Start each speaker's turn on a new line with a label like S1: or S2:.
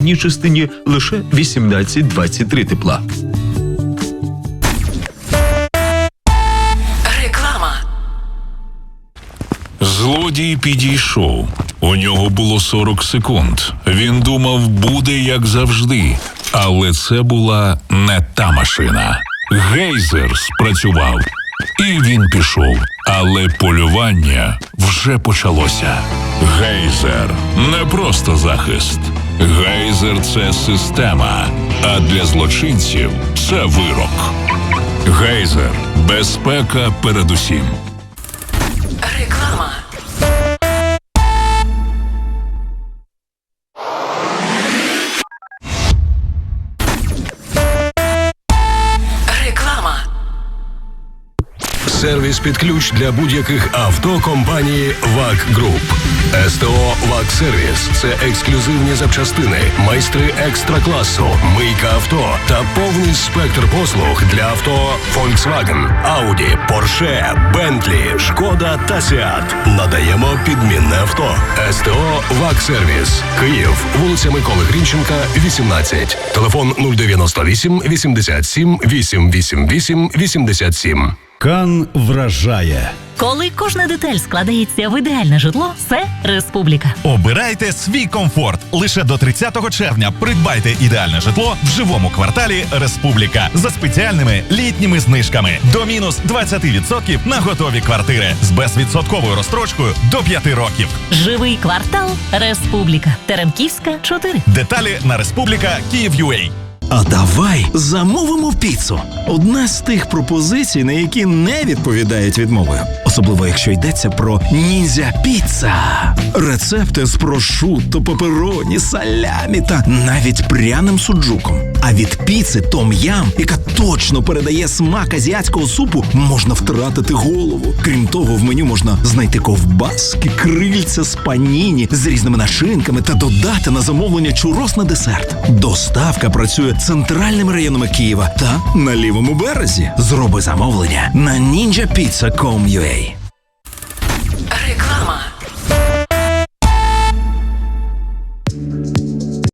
S1: ній частині лише 18-23 тепла.
S2: Реклама.
S3: Злодій підійшов. У нього було 40 секунд. Він думав, буде як завжди. Але це була не та машина. Гейзер спрацював. І він пішов. Але полювання вже почалося. Гейзер не просто захист. Гейзер це система. А для злочинців це вирок. Гейзер безпека передусім.
S4: Сервіс під ключ для будь-яких авто компанії ВАК Груп. СТО ВАК Сервіс це ексклюзивні запчастини, майстри екстра класу, мийка авто та повний спектр послуг для авто Volkswagen, Audi, Porsche, Bentley, Шкода та Seat. Надаємо підмінне авто. СТО ВАК Сервіс. Київ, вулиця Миколи Грінченка, 18. Телефон 098 87 888 87.
S5: Кан вражає.
S6: Коли кожна деталь складається в ідеальне житло, це республіка.
S7: Обирайте свій комфорт. Лише до 30 червня придбайте ідеальне житло в живому кварталі Республіка за спеціальними літніми знижками до мінус 20% на готові квартири з безвідсотковою розстрочкою до 5 років.
S6: Живий квартал Республіка. Теремківська 4.
S7: Деталі на Республіка Київ.UA.
S8: А давай замовимо піцу. Одна з тих пропозицій, на які не відповідають відмовою. Особливо якщо йдеться про ніндзя піца. Рецепти з прошутто, пепероні, салямі та навіть пряним суджуком. А від піци том ям, яка точно передає смак азіатського супу, можна втратити голову. Крім того, в меню можна знайти ковбаски, крильця з паніні з різними нашинками та додати на замовлення чурос на десерт. Доставка працює центральними районами Києва та на лівому березі. Зроби замовлення на ninjapizza.com.ua